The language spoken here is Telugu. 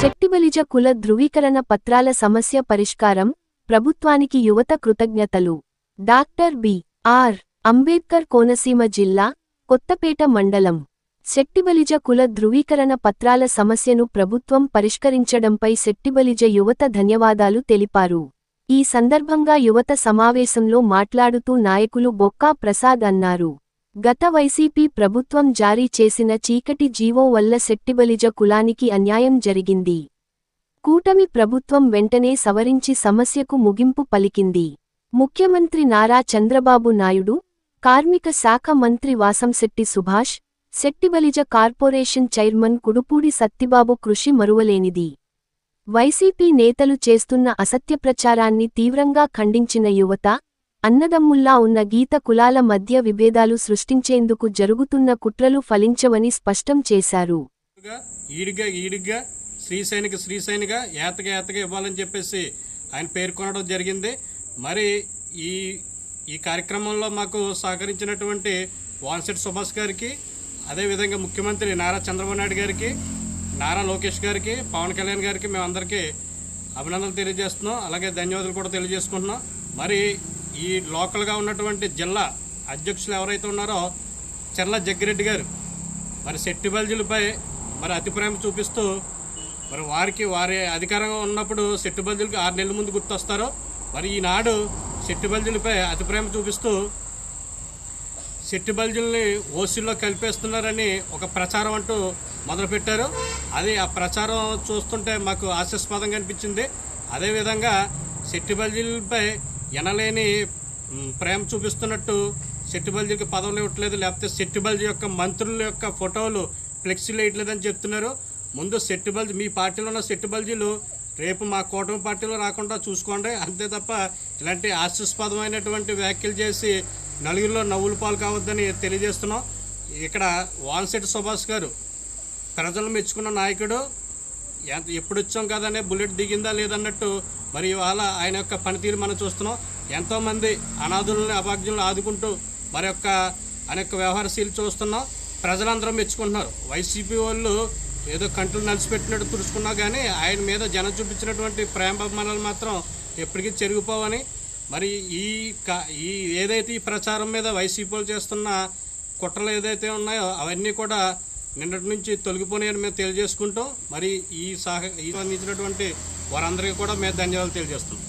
శెట్టిబలిజ కుల ధృవీకరణ పత్రాల సమస్య పరిష్కారం ప్రభుత్వానికి యువత కృతజ్ఞతలు. Doctor B. R. Ambedkar Konaseema జిల్లా కొత్తపేట మండలం. శెట్టిబలిజ కుల ధృవీకరణ పత్రాల సమస్యను ప్రభుత్వం పరిష్కరించడంపై శెట్టిబలిజ యువత ధన్యవాదాలు తెలిపారు. ఈ సందర్భంగా యువత సమావేశంలో మాట్లాడుతూ నాయకులు బొక్కా ప్రసాద్ అన్నారు. గత వైసీపీ ప్రభుత్వం జారీ చేసిన చీకటి జీవో వల్ల శెట్టిబలిజ కులానికి అన్యాయం జరిగింది. కూటమి ప్రభుత్వం వెంటనే సవరించి సమస్యకు ముగింపు పలికింది. ముఖ్యమంత్రి నారా చంద్రబాబు నాయుడు కార్మిక శాఖ మంత్రి వాసంశెట్టి సుభాష్ శెట్టిబలిజ కార్పొరేషన్ చైర్మన్ కుడుపూడి సత్తిబాబు కృషి మరువలేనిది. వైసీపీ నేతలు చేస్తున్న అసత్య ప్రచారాన్ని తీవ్రంగా ఖండించిన యువత అన్నదమ్ముల్లా ఉన్న గీత కులాల మధ్య విభేదాలు సృష్టించేందుకు జరుగుతున్న కుట్రలు ఫలించవని స్పష్టం చేశారు. గా, ఈడిగా ఈడిగా శ్రీశైనిక శ్రీశైనిగా ఏతగా ఏతగా ఇవ్వాలని చెప్పేసి ఆయన పేర్కొనడం జరిగింది. మరి ఈ ఈ కార్యక్రమంలో మాకు సహకరించినటువంటి వాన్సెట్ సుభాష్ గారికి అదేవిధంగా ముఖ్యమంత్రి నారా చంద్రబాబు నాయుడు గారికి నారా లోకేష్ గారికి పవన్ కళ్యాణ్ గారికి మేమందరికీ అభినందనలు తెలియజేస్తున్నాం. అలాగే ధన్యవాదాలు కూడా తెలియజేసుకుంటున్నాం. మరి ఈ లోకల్గా ఉన్నటువంటి జిల్లా అధ్యక్షులు ఎవరైతే ఉన్నారో చెర్ల జగ్గిరెడ్డి గారు మరి శెట్టి బల్జీలపై మరి అతి ప్రేమ చూపిస్తూ మరి వారికి వారి అధికారంగా ఉన్నప్పుడు శెట్టి బల్జులకి ఆరు నెలల ముందు గుర్తొస్తారు. మరి ఈనాడు శెట్టి బల్జీలపై అతి ప్రేమ చూపిస్తూ శెట్టి బల్జీల్ని ఓసీల్లో కలిపేస్తున్నారని ఒక ప్రచారం అంటూ మొదలుపెట్టారు. అది ఆ ప్రచారం చూస్తుంటే మాకు ఆశాస్పదంగా అనిపించింది. అదేవిధంగా శెట్టి బల్జీలపై ఎనలేని ప్రేమ చూపిస్తున్నట్టు శెట్టిబల్జీకి పదవులు ఇవ్వట్లేదు లేకపోతే శెట్టిబల్జీ యొక్క మంత్రుల యొక్క ఫోటోలు ఫ్లెక్సీలు వేయట్లేదని చెప్తున్నారు. ముందు శెట్టిబల్జీ మీ పార్టీలో ఉన్న శెట్టి బల్జీలు రేపు మా కూటమి పార్టీలో రాకుండా చూసుకోండి. అంతే తప్ప ఇలాంటి ఆశస్పదమైనటువంటి వ్యాఖ్యలు చేసి నలుగురిలో నవ్వులు పాలు కావద్దని తెలియజేస్తున్నాం. ఇక్కడ వాన్సెట్ సుభాష్ గారు ప్రజలు మెచ్చుకున్న నాయకుడు ఎప్పుడు వచ్చాం కదనే బుల్లెట్ దిగిందా లేదన్నట్టు మరి ఇవాళ ఆయన యొక్క పనితీరు మనం చూస్తున్నాం. ఎంతోమంది అనాథులను అభాగ్యులను ఆదుకుంటూ మరి యొక్క ఆయన యొక్క వ్యవహారశీలు చూస్తున్నాం. ప్రజలందరూ మెచ్చుకుంటున్నారు. వైసీపీ వాళ్ళు ఏదో కంట్లు నలిచిపెట్టినట్టు తుడుచుకున్నా కానీ ఆయన మీద జనం చూపించినటువంటి ప్రేమాభిమానాలు మాత్రం ఎప్పటికీ చెరిగిపోవని మరి ఈ కా- ఈ ఏదైతే ఈ ప్రచారం మీద వైసీపీ వాళ్ళు చేస్తున్న కుట్రలు ఏదైతే ఉన్నాయో అవన్నీ కూడా నిన్నటి నుంచి తొలగిపోయినాయని మేము తెలియజేసుకుంటాం మరి ఈ సహ ఈ అందించినటువంటి వారందరికీ కూడా మేము ధన్యవాదాలు తెలియజేస్తున్నాం.